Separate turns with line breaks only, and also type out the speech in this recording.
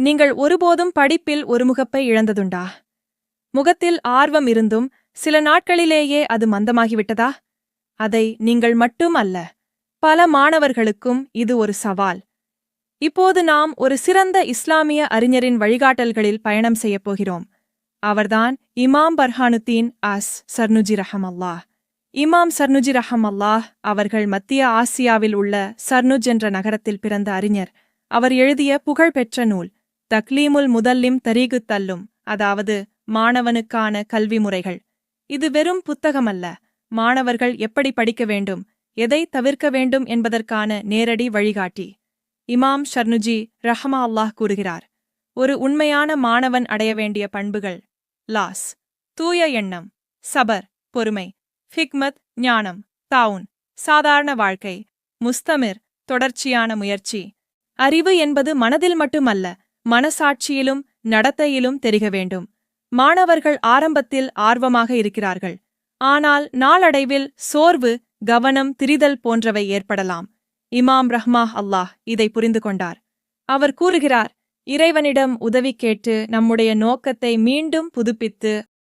நீங்கள் ஒருபோதும் படிப்பில் ஒரு முகப்பை இழந்ததுண்டா? முகத்தில் ஆர்வம் இருந்தும் சில நாட்களிலேயே அது மந்தமாகிவிட்டதா? அதை நீங்கள் மட்டும் அல்ல பல மாணவர்களுக்கும் இது ஒரு சவால். இப்போது நாம் ஒரு சிறந்த இஸ்லாமிய அறிஞரின் வழிகாட்டல்களில் பயணம் செய்யப் போகிறோம். அவர்தான் இமாம் பர்ஹானுத்தீன் அஸ் சர்னுஜி ரஹமல்லாஹ். இமாம் சர்னுஜி ரஹமல்லாஹ் அவர்கள் மத்திய ஆசியாவில் உள்ள சர்னுஜ் என்ற நகரத்தில் பிறந்த அறிஞர். அவர் எழுதிய புகழ்பெற்ற நூல் தக்லீமுல் முதல்லிம் தரீகு தல்லும் அதாவது மாணவனுக்கான கல்வி முறைகள். இது வெறும் புத்தகமல்ல. மாணவர்கள் எப்படி படிக்க வேண்டும் எதை தவிர்க்க வேண்டும் என்பதற்கான நேரடி வழிகாட்டி. இமாம் ஷர்னுஜி ரஹமா அல்லாஹ் கூறுகிறார் ஒரு உண்மையான மாணவன் அடைய வேண்டிய பண்புகள் லாஸ் தூய எண்ணம் சபர் பொறுமை ஃபிக்மத் ஞானம் தாவுன் சாதாரண வாழ்க்கை முஸ்தமிர் தொடர்ச்சியான முயற்சி. அறிவு என்பது மனதில் மட்டுமல்ல மனசாட்சியிலும் நடத்தையிலும் தெரிக வேண்டும். மாணவர்கள் ஆரம்பத்தில் ஆர்வமாக இருக்கிறார்கள். ஆனால் நாளடைவில் சோர்வு கவனம் திரிதல் போன்றவை ஏற்படலாம். இமாம் ரஹ்மா அல்லாஹ் இதை புரிந்து கொண்டார். அவர் கூறுகிறார் இறைவனிடம் உதவி கேட்டு நம்முடைய நோக்கத்தை மீண்டும் புதுப்பித்து